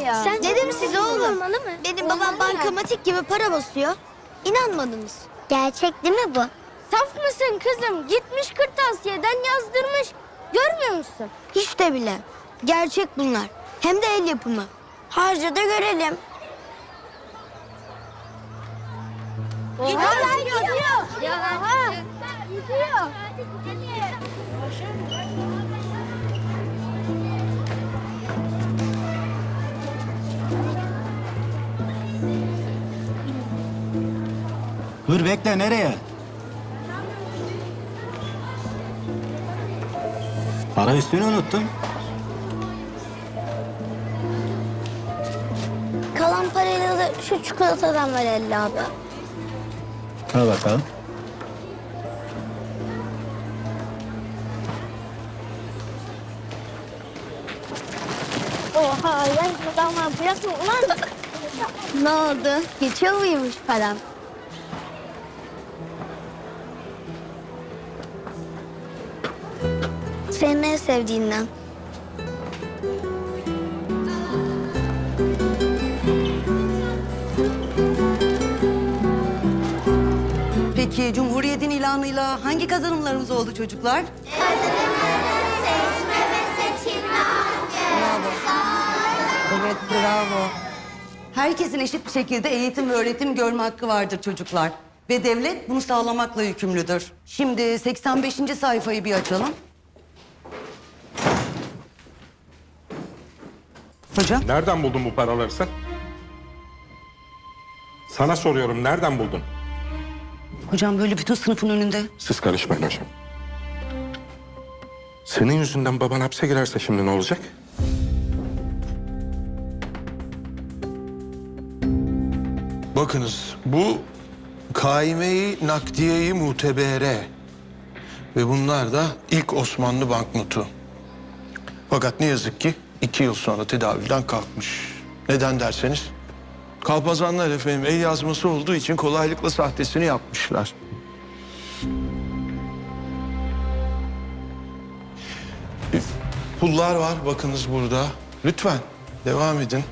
ya. Sen Dedim size oğlum. Olmalı mı? Benim babam bankamatik gibi para basıyor. İnanmadınız. Gerçek değil mi bu? Saf mısın kızım? Gitmiş kırtasiyeden yazdırmış. Görmüyor musun? Hiç de bile. Gerçek bunlar. Hem de el yapımı. Harca da görelim. Gidiyor gidiyor. Ya ha. Gidiyor. Dur bekle nereye? Para üstünü unuttum. Kalan parayla da şu çikolatadan ver elli abi. Al bakalım. Oha lan şuradan var bırakma ulan. Ne oldu? Geçiyor muymuş param? Senin en sevdiğinden. Peki Cumhuriyet'in ilanıyla hangi kazanımlarımız oldu çocuklar? Evet bravo. Herkesin eşit bir şekilde eğitim ve öğretim görme hakkı vardır çocuklar. Ve devlet bunu sağlamakla yükümlüdür. Şimdi 85. sayfayı bir açalım. Hocam? Nereden buldun bu paraları sen? Sana soruyorum nereden buldun? Hocam böyle bütün sınıfın önünde. Siz karışmayın hocam. Senin yüzünden baban hapse girerse şimdi ne olacak? Bakınız bu kaimeyi nakdiyeyi mutebere ve bunlar da ilk Osmanlı banknotu. Fakat ne yazık ki iki yıl sonra tedavülden kalkmış. Neden derseniz kalpazanlar efendim el yazması olduğu için kolaylıkla sahtesini yapmışlar. Pullar var bakınız burada. Lütfen devam edin.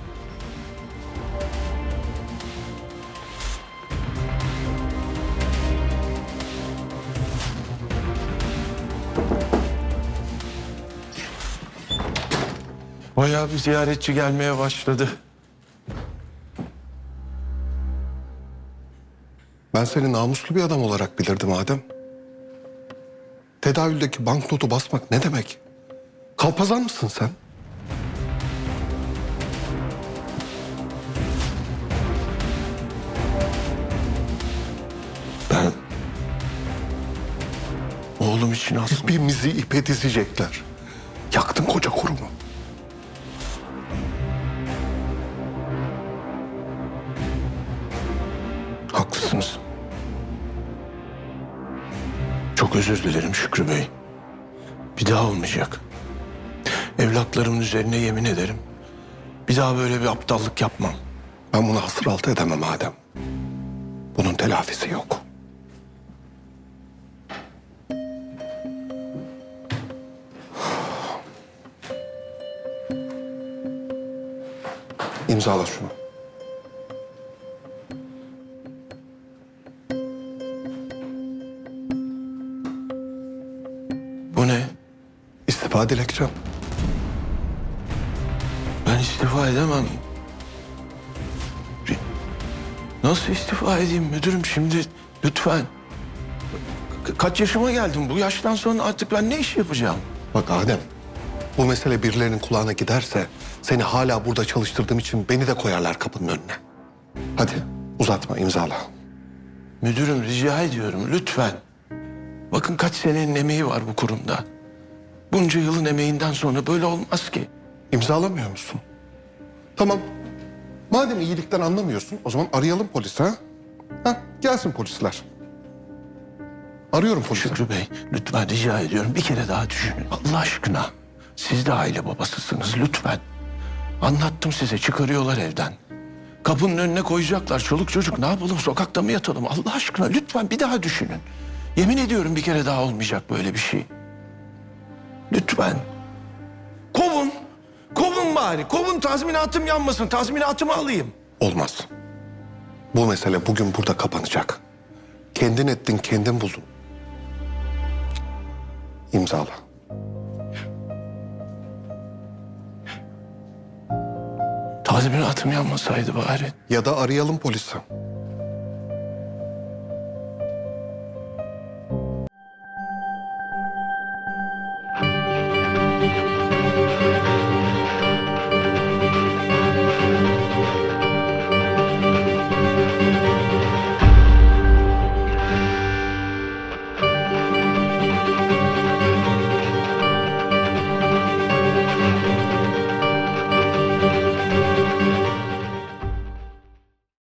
Bayağı bir ziyaretçi gelmeye başladı. Ben seni namuslu bir adam olarak bilirdim Adem. Tedavüldeki banknotu basmak ne demek? Kalpazan mısın sen? Ben oğlum için aslında Hepimizi ipe dizecekler. Yaktın koca kurumu. Çok özür dilerim Şükrü Bey. Bir daha olmayacak. Evlatlarımın üzerine yemin ederim. Bir daha böyle bir aptallık yapmam. Ben bunu hasır altı edemem Adem. Bunun telafisi yok. İmzala şunu. İstifa dilekçem. Ben istifa edemem. Nasıl istifa edeyim müdürüm şimdi lütfen. Ka- kaç yaşıma geldim bu yaştan sonra artık ben ne iş yapacağım? Bak Adem, bu mesele birilerinin kulağına giderse seni hala burada çalıştırdığım için beni de koyarlar kapının önüne. Hadi uzatma imzala. Müdürüm rica ediyorum lütfen. Bakın kaç senenin emeği var bu kurumda. Bunca yılın emeğinden sonra böyle olmaz ki. İmzalamıyor musun? Tamam. Madem iyilikten anlamıyorsun o zaman arayalım polisi ha? Ha gelsin polisler. Arıyorum polisi. Şükrü Bey lütfen rica ediyorum bir kere daha düşünün. Allah aşkına. Siz de aile babasısınız lütfen. Anlattım size çıkarıyorlar evden. Kapının önüne koyacaklar. Çoluk çocuk ne yapalım sokakta mı yatalım? Allah aşkına lütfen bir daha düşünün. Yemin ediyorum bir kere daha olmayacak böyle bir şey. Lütfen. Kovun. Kovun bari. Kovun tazminatım yanmasın. Tazminatımı alayım. Olmaz. Bu mesele bugün burada kapanacak. Kendin ettin, kendin buldun. İmzala. Tazminatım yanmasaydı bari. Ya da arayalım polisi.